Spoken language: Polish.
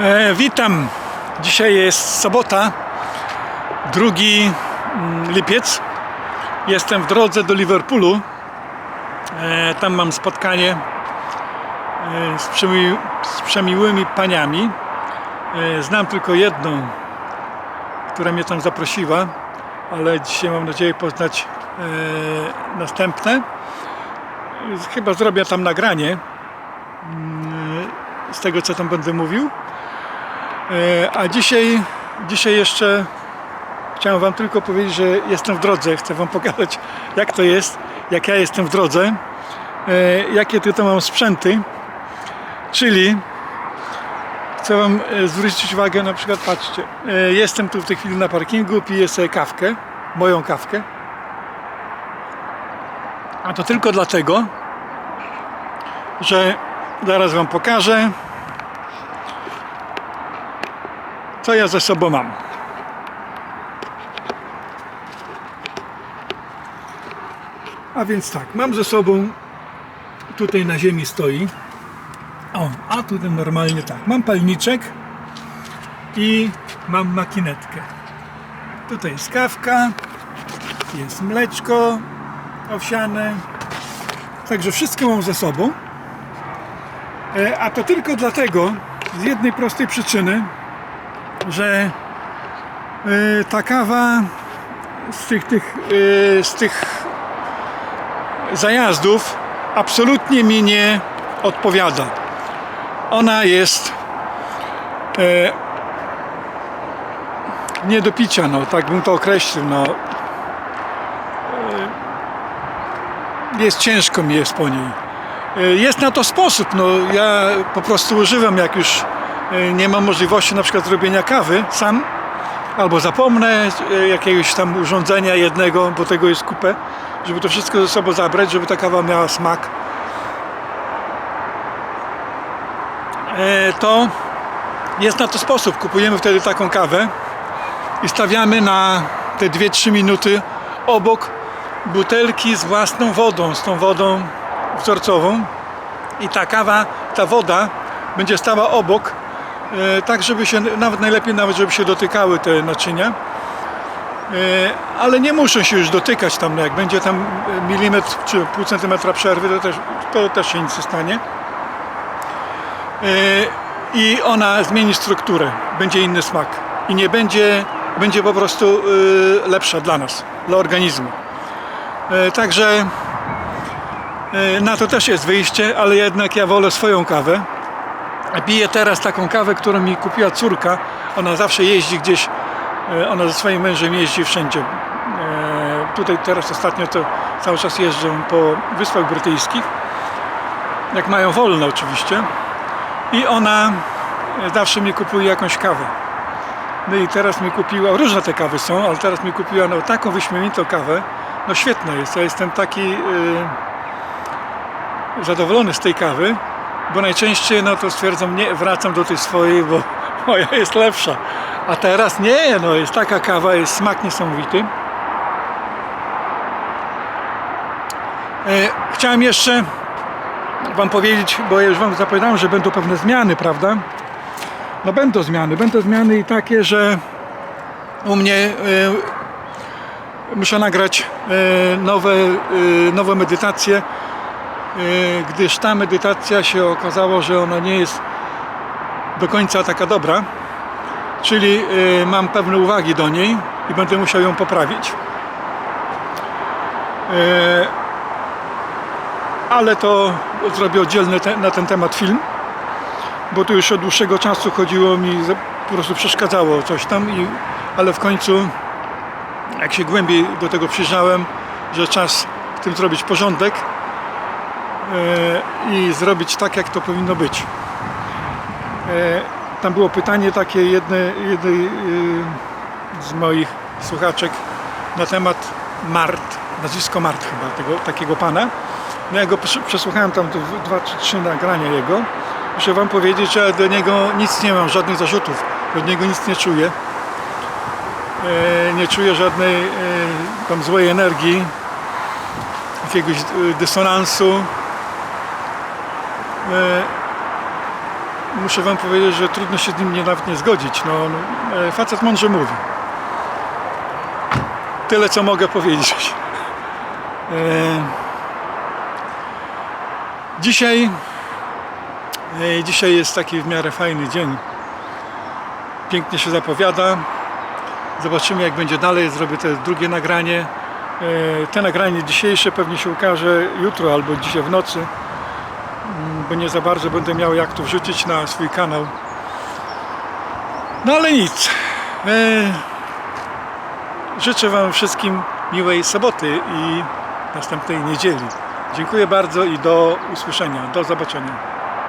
E, witam. Dzisiaj jest sobota, 2 mm, lipiec. Jestem w drodze do Liverpoolu. E, tam mam spotkanie e, z, przemi z przemiłymi paniami. E, znam tylko jedną, która mnie tam zaprosiła, ale dzisiaj mam nadzieję poznać e, następne. Chyba zrobię tam nagranie mm, z tego, co tam będę mówił. E, A dzisiaj, dzisiaj jeszcze chciałem Wam tylko powiedzieć, że jestem w drodze. Chcę Wam pokazać, jak to jest, jak ja jestem w drodze, e, jakie tutaj mam sprzęty. Czyli chcę Wam e, zwrócić uwagę, na przykład, patrzcie, jestem tu w tej chwili na parkingu, piję sobie kawkę, moją kawkę. A to tylko dlatego, że zaraz Wam pokażę, co ja ze sobą mam. A więc tak, mam ze sobą, tutaj na ziemi stoi, o, a tutaj normalnie tak, mam palniczek i mam makinetkę. Tutaj jest kawka, jest mleczko owsiane, także wszystko mam ze sobą. E, A to tylko dlatego, z jednej prostej przyczyny, że y, ta kawa z tych, tych, y, z tych zajazdów absolutnie mi nie odpowiada. Ona jest e, nie do picia, no, tak bym to określił. No. E, jest ciężko mi jest po niej. E, Jest na to sposób. No, ja po prostu używam, jak już nie mam możliwości na przykład zrobienia kawy sam, albo zapomnę e, jakiegoś tam urządzenia jednego, bo tego jest kupę, żeby to wszystko ze sobą zabrać, żeby ta kawa miała smak. E, To jest na to sposób. Kupujemy wtedy taką kawę i stawiamy na te 2-3 minuty obok butelki z własną wodą, z tą wodą wzorcową i ta kawa, ta woda będzie stała obok, tak żeby się, nawet najlepiej nawet żeby się dotykały te naczynia. E, Ale nie muszą się już dotykać tam, no jak będzie tam milimetr czy pół centymetra przerwy, to też, to też się nic nie stanie. E, I ona zmieni strukturę, będzie inny smak i nie będzie, będzie po prostu e, lepsza dla nas, dla organizmu. E, Także e, na to też jest wyjście, ale jednak ja wolę swoją kawę. Piję teraz taką kawę, którą mi kupiła córka. Ona zawsze jeździ gdzieś, e, ona ze swoim mężem jeździ wszędzie. E, Tutaj teraz ostatnio to cały czas jeżdżą po Wyspach Brytyjskich. Jak mają wolne oczywiście. I ona e, zawsze mi kupuje jakąś kawę. No i teraz mi kupiła, różne te kawy są, ale teraz mi kupiła no, taką wyśmienitą kawę. No świetna jest, ja jestem taki y, zadowolony z tej kawy, bo najczęściej no to stwierdzam, nie, wracam do tej swojej, bo moja jest lepsza. A teraz nie, no jest taka kawa, jest smak niesamowity. E, chciałem jeszcze Wam powiedzieć, bo ja już Wam zapowiadałem, że będą pewne zmiany, prawda? No będą zmiany, będą zmiany i takie, że u mnie e, muszę nagrać e, nowe, e, nowe medytacje, gdyż ta medytacja się okazało, że ona nie jest do końca taka dobra. Czyli e, mam pewne uwagi do niej i będę musiał ją poprawić. E, Ale to zrobię oddzielny na ten temat film, bo tu już od dłuższego czasu chodziło mi, po prostu przeszkadzało coś tam, i, ale w końcu jak się głębiej do tego przyjrzałem, że czas w tym zrobić porządek i zrobić tak, jak to powinno być. E, tam było pytanie takie jedne, jednej e, z moich słuchaczek na temat Mart, nazwisko Mart chyba, tego, takiego pana. No ja go przes- przesłuchałem tam dwa czy trzy nagrania jego. Muszę wam powiedzieć, że do niego nic nie mam, żadnych zarzutów. Do niego nic nie czuję. E, nie czuję żadnej e, tam złej energii, jakiegoś e, dysonansu. E, muszę wam powiedzieć, że trudno się z nim nie, nawet nie zgodzić. No, no, e, facet mądrze mówi. Tyle, co mogę powiedzieć. E, dzisiaj, dzisiaj jest taki w miarę fajny dzień. Pięknie się zapowiada. Zobaczymy, jak będzie dalej. Zrobię to drugie nagranie. Te nagranie dzisiejsze pewnie się ukaże jutro albo dzisiaj w nocy, bo nie za bardzo będę miał jak to wrzucić na swój kanał. No ale nic. E, Życzę Wam wszystkim miłej soboty i następnej niedzieli. Dziękuję bardzo i do usłyszenia, do zobaczenia.